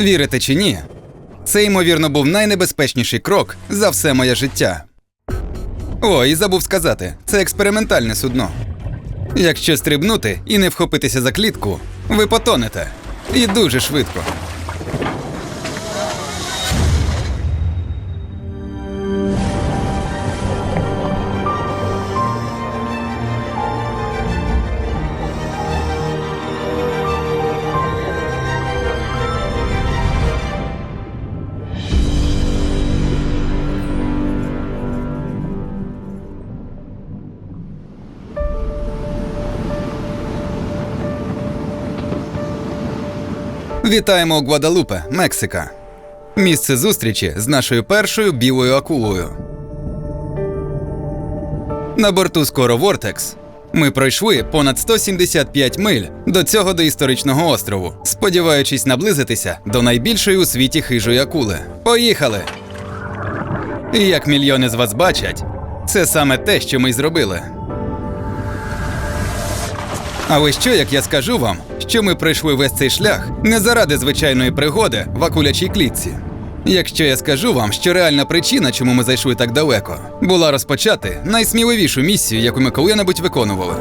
Вірите чи ні? Це, ймовірно, був найнебезпечніший крок за все моє життя. О, і забув сказати, це експериментальне судно. Якщо стрибнути і не вхопитися за клітку, ви потонете. І дуже швидко. Вітаємо у Гвадалупе, Мексика. Місце зустрічі з нашою першою білою акулою. На борту скоро Вортекс. Ми пройшли понад 175 миль до цього доісторичного острову, сподіваючись наблизитися до найбільшої у світі хижої акули. Поїхали! І як мільйони з вас бачать, це саме те, що ми й зробили. Але що, як я скажу вам, що ми пройшли весь цей шлях не заради звичайної пригоди в акулячій клітці? Якщо я скажу вам, що реальна причина, чому ми зайшли так далеко, була розпочати найсміливішу місію, яку ми коли-небудь виконували.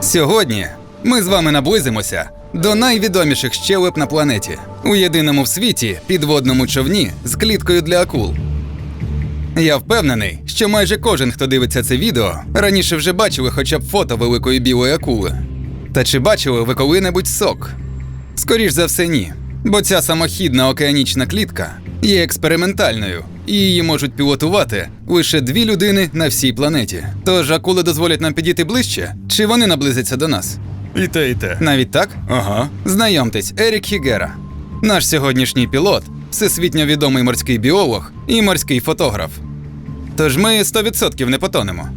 Сьогодні ми з вами наблизимося до найвідоміших щелеп на планеті у єдиному в світі підводному човні з кліткою для акул. Я впевнений, що майже кожен, хто дивиться це відео, раніше вже бачили хоча б фото великої білої акули. Та чи бачили ви коли-небудь сок? Скоріш за все, ні. Бо ця самохідна океанічна клітка є експериментальною, і її можуть пілотувати лише дві людини на всій планеті. Тож акули дозволять нам підійти ближче, чи вони наблизяться до нас? І те, і те. Навіть так? Ага. Знайомтесь, Ерік Хігера, наш сьогоднішній пілот, всесвітньо відомий морський біолог і морський фотограф. Тож ми 100% не потонемо.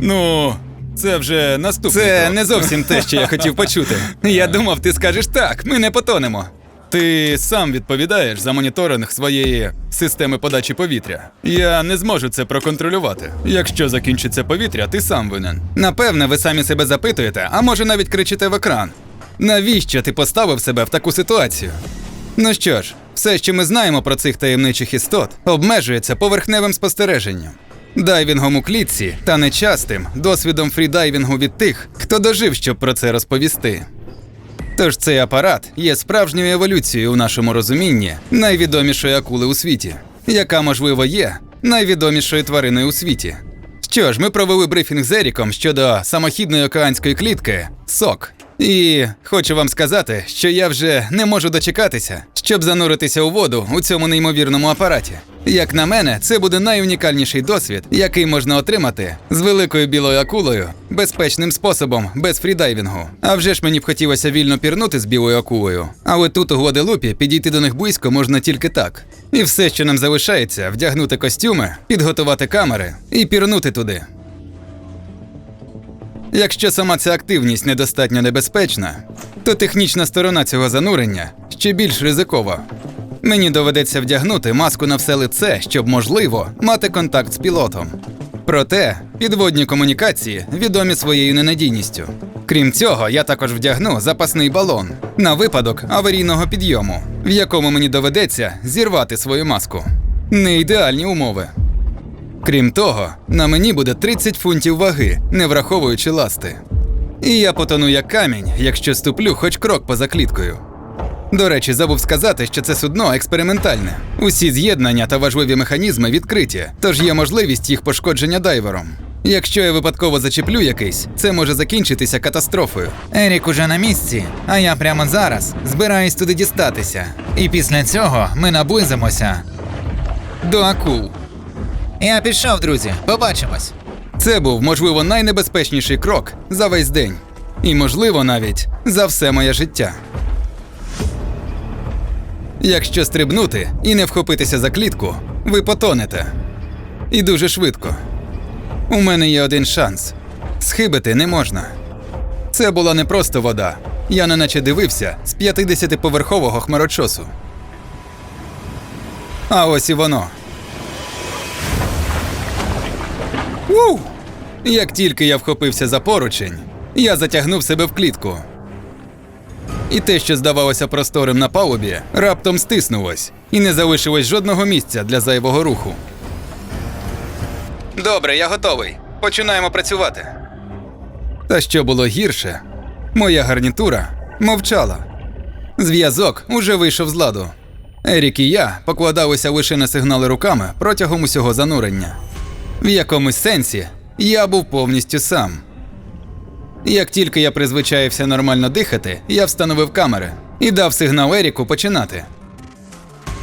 Ну, це вже наступний. Це крок. не зовсім те, що я хотів почути. Я думав, ти скажеш так, ми не потонемо. Ти сам відповідаєш за моніторинг своєї системи подачі повітря. Я не зможу це проконтролювати. Якщо закінчиться повітря, ти сам винен. Напевне, ви самі себе запитуєте, а може навіть кричите в екран. Навіщо ти поставив себе в таку ситуацію? Ну що ж, все, що ми знаємо про цих таємничих істот, обмежується поверхневим спостереженням, дайвінгом у клітці та нечастим досвідом фрідайвінгу від тих, хто дожив, щоб про це розповісти. Тож цей апарат є справжньою еволюцією у нашому розумінні найвідомішої акули у світі, яка, можливо, є найвідомішою твариною у світі. Що ж, ми провели брифінг з Еріком щодо самохідної океанської клітки СОК. І хочу вам сказати, що я вже не можу дочекатися, щоб зануритися у воду у цьому неймовірному апараті. Як на мене, це буде найунікальніший досвід, який можна отримати з великою білою акулою безпечним способом, без фрідайвінгу. А вже ж мені б хотілося вільно пірнути з білою акулою, але тут у Гваделупі підійти до них близько можна тільки так. І все, що нам залишається, вдягнути костюми, підготувати камери і пірнути туди. Якщо сама ця активність недостатньо небезпечна, то технічна сторона цього занурення ще більш ризикова. Мені доведеться вдягнути маску на все лице, щоб можливо мати контакт з пілотом. Проте підводні комунікації відомі своєю ненадійністю. Крім цього, я також вдягну запасний балон на випадок аварійного підйому, в якому мені доведеться зірвати свою маску. Не ідеальні умови. Крім того, на мені буде 30 фунтів ваги, не враховуючи ласти. І я потону як камінь, якщо ступлю хоч крок поза кліткою. До речі, забув сказати, що це судно експериментальне. Усі з'єднання та важливі механізми відкриті, тож є можливість їх пошкодження дайвером. Якщо я випадково зачеплю якийсь, це може закінчитися катастрофою. Ерік уже на місці, а я прямо зараз збираюсь туди дістатися. І після цього ми наблизимося. До акул. Я пішов, друзі, побачимось. Це був, можливо, найнебезпечніший крок за весь день. І, можливо, навіть за все моє життя. Якщо стрибнути і не вхопитися за клітку, ви потонете. І дуже швидко. У мене є один шанс. Схибити не можна. Це була не просто вода. Я неначе дивився з 50-поверхового хмарочосу. А ось і воно. У! Як тільки я вхопився за поручень, я затягнув себе в клітку. і те, що здавалося просторим на палубі, раптом стиснулось, і не залишилось жодного місця для зайвого руху. Добре, я готовий. Починаємо працювати. Та що було гірше, моя гарнітура мовчала. Зв'язок уже вийшов з ладу. Ерік і я покладалися лише на сигнали руками протягом усього занурення. В якомусь сенсі я був повністю сам. Як тільки я призвичаївся нормально дихати, я встановив камери і дав сигнал Еріку починати.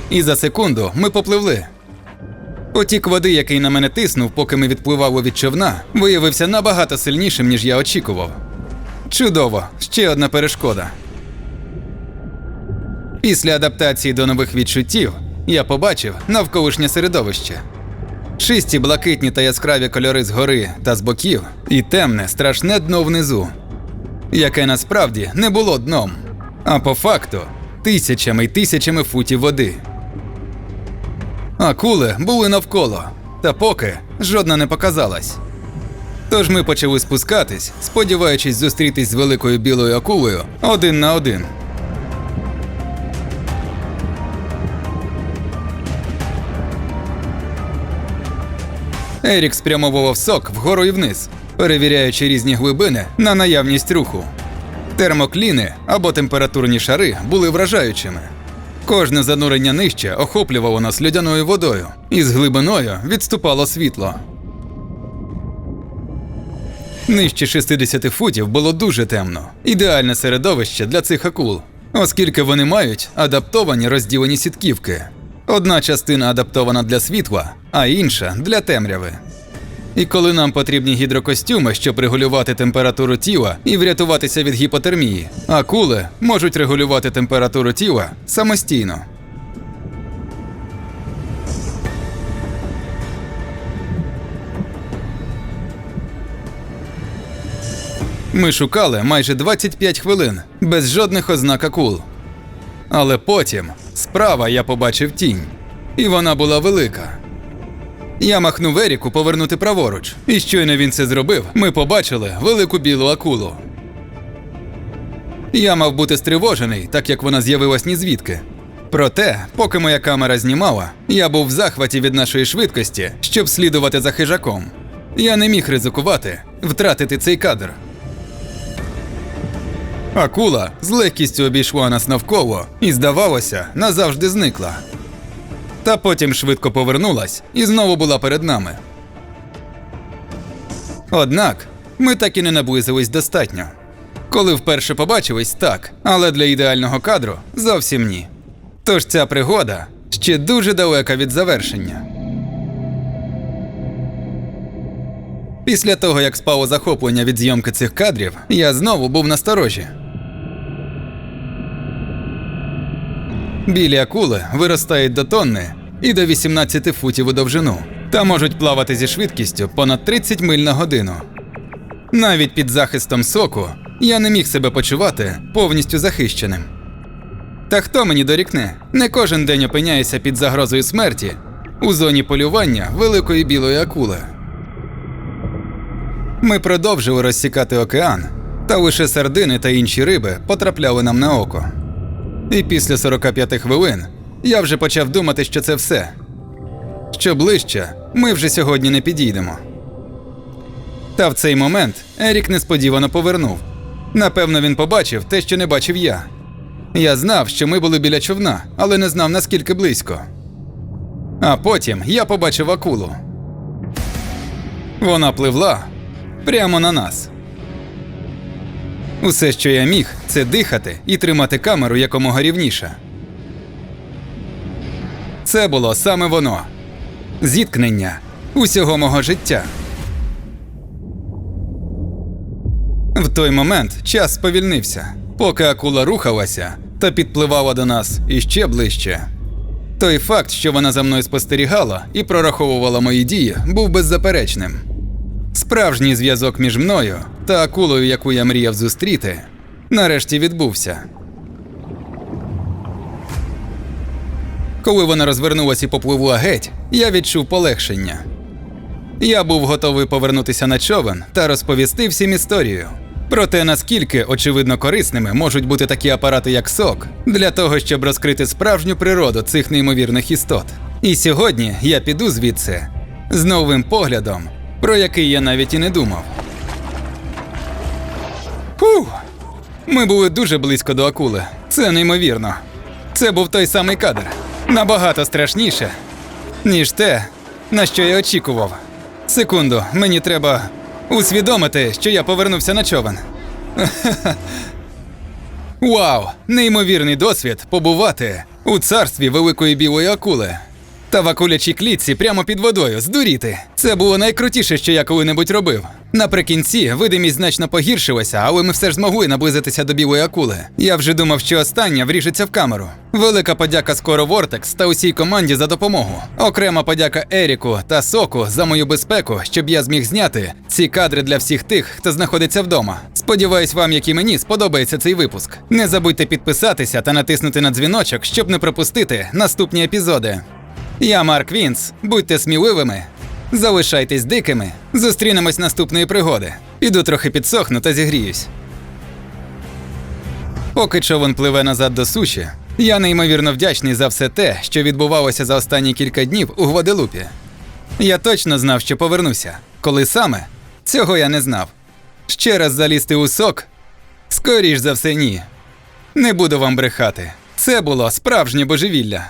І за секунду ми попливли. Потік води, який на мене тиснув, поки ми відпливали від човна, виявився набагато сильнішим, ніж я очікував. Чудово, ще одна перешкода. Після адаптації до нових відчуттів я побачив навколишнє середовище. Чисті блакитні та яскраві кольори згори та з боків, і темне, страшне дно внизу, яке насправді не було дном, а по факту тисячами й тисячами футів води. Акули були навколо, та поки жодна не показалась. Тож ми почали спускатись, сподіваючись зустрітись з великою білою акулою один на один. Ерік спрямовував сок вгору і вниз, перевіряючи різні глибини на наявність руху. Термокліни або температурні шари були вражаючими. Кожне занурення нижче охоплювало нас льодяною водою, і з глибиною відступало світло. Нижче 60 футів було дуже темно, ідеальне середовище для цих акул, оскільки вони мають адаптовані розділені сітківки. Одна частина адаптована для світла, а інша для темряви. І коли нам потрібні гідрокостюми, щоб регулювати температуру тіла і врятуватися від гіпотермії, акули можуть регулювати температуру тіла самостійно. Ми шукали майже 25 хвилин без жодних ознак акул. Але потім справа я побачив тінь, і вона була велика. Я махнув Еріку повернути праворуч, і щойно він це зробив, ми побачили велику білу акулу. Я мав бути стривожений, так як вона з'явилась ні звідки. Проте, поки моя камера знімала, я був в захваті від нашої швидкості, щоб слідувати за хижаком. Я не міг ризикувати, втратити цей кадр. Акула з легкістю обійшла нас навколо і, здавалося, назавжди зникла. Та потім швидко повернулась і знову була перед нами. Однак ми так і не наблизились достатньо. Коли вперше побачились, так, але для ідеального кадру зовсім ні. Тож ця пригода ще дуже далека від завершення. Після того, як спало захоплення від зйомки цих кадрів, я знову був насторожі. Білі акули виростають до тонни і до 18 футів у довжину та можуть плавати зі швидкістю понад 30 миль на годину. Навіть під захистом соку я не міг себе почувати повністю захищеним. Та хто мені дорікне? Не кожен день опиняється під загрозою смерті у зоні полювання великої білої акули. Ми продовжили розсікати океан, та лише сардини та інші риби потрапляли нам на око. І після 45 хвилин я вже почав думати, що це все. Що ближче, ми вже сьогодні не підійдемо. Та в цей момент Ерік несподівано повернув. Напевно, він побачив те, що не бачив я. Я знав, що ми були біля човна, але не знав наскільки близько. А потім я побачив акулу. Вона пливла прямо на нас. Усе, що я міг, це дихати і тримати камеру якомога рівніше. Це було саме воно зіткнення усього мого життя. В той момент час сповільнився, поки акула рухалася та підпливала до нас іще ближче. Той факт, що вона за мною спостерігала і прораховувала мої дії, був беззаперечним. Справжній зв'язок між мною та акулою, яку я мріяв зустріти, нарешті відбувся. Коли вона розвернулась і попливла геть, я відчув полегшення. Я був готовий повернутися на човен та розповісти всім історію. Проте наскільки очевидно корисними можуть бути такі апарати, як сок, для того, щоб розкрити справжню природу цих неймовірних істот. І сьогодні я піду звідси з новим поглядом, про який я навіть і не думав. Фух! Ми були дуже близько до акули. Це неймовірно. Це був той самий кадр. Набагато страшніше, ніж те, на що я очікував. Секунду, мені треба усвідомити, що я повернувся на човен. Вау! Неймовірний досвід побувати у царстві великої білої акули. Та в акулячій клітці прямо під водою здуріти. Це було найкрутіше, що я коли-небудь робив. Наприкінці видимість значно погіршилася, але ми все ж змогли наблизитися до білої акули. Я вже думав, що остання вріжеться в камеру. Велика подяка Скоро Вортекс та усій команді за допомогу. Окрема подяка Еріку та Соку за мою безпеку, щоб я зміг зняти ці кадри для всіх тих, хто знаходиться вдома. Сподіваюсь, вам, як і мені, сподобається цей випуск. Не забудьте підписатися та натиснути на дзвіночок, щоб не пропустити наступні епізоди. Я Марк Вінс. Будьте сміливими. Залишайтесь дикими. Зустрінемось наступної пригоди. Іду трохи підсохну та зігріюсь. Поки човен пливе назад до суші, я неймовірно вдячний за все те, що відбувалося за останні кілька днів у Гваделупі. Я точно знав, що повернуся. Коли саме? Цього я не знав. Ще раз залізти у сок? Скоріш за все, ні. Не буду вам брехати. Це було справжнє божевілля.